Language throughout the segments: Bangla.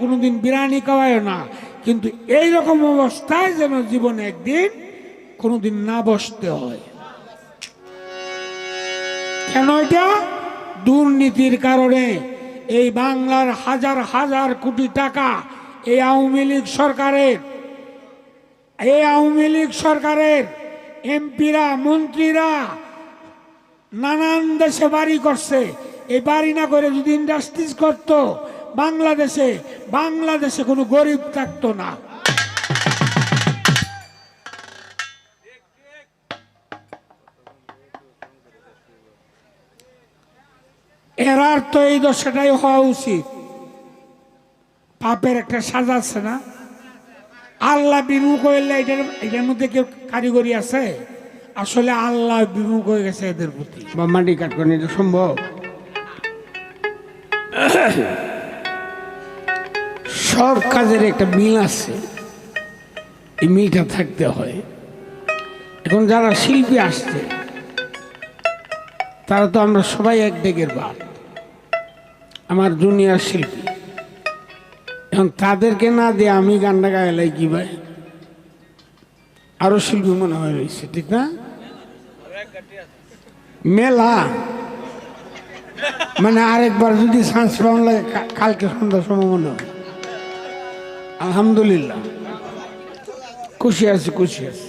কোনোদিন বিরানি খাওয়ায় না। কিন্তু এই রকম অবস্থায় যেন জীবনে একদিন কোনোদিন না বসতে হয়। কেন এটা? দুর্নীতির কারণে এই বাংলার হাজার হাজার কোটি টাকা এই আওয়ামী লীগ সরকারের, এই আওয়ামী লীগ সরকারের এমপিরা, মন্ত্রীরা নানান দেশে বাড়ি করছে। এই বাড়ি না করে যদি ইন্ডাস্ট্রিজ করত, বাংলাদেশে বাংলাদেশে কোনো গরিব থাকতো না। এরার তো এই দশাটাই হওয়া উচিত। পাপের একটা সাজা আছে না? আল্লাহ বিমুখ হইলে এটার এটার মধ্যে কেউ কারিগরি আছে? আসলে আল্লাহ বিমুখ হয়ে গেছে এদের প্রতি। বা মাটি কাটবেন এটা সম্ভব? সব কাজের একটা মিল আছে। এই মিলটা থাকতে হয়। এখন যারা শিল্পী আসছে, তারা তো আমরা সবাই এক ডেগের বাপ। আমার জুনিয়র শিল্পী। এখন তাদেরকে না দিয়ে আমি গানটা গাইলাই কি ভাই? আরও শিল্পী মনে হয় রয়েছে, ঠিক না? মেলা। মানে আরেকবার যদি চান্স পাওয়া লাগে কালকে সন্ধ্যার সময় মনে হয়। আলহামদুলিল্লাহ। খুশি আছি খুশি আছি।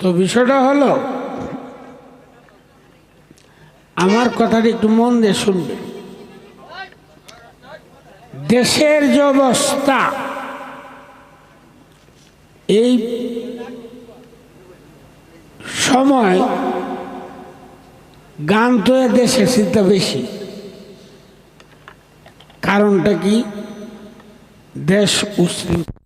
তো বিষয়টা হলো, আমার কথাটা একটু মন দিয়ে শুনবে। দেশের যে অবস্থা, এই সময় গান তো এ দেশে চিন্তা বেশি। কারণটা কি? দেশ উশৃঙ্খল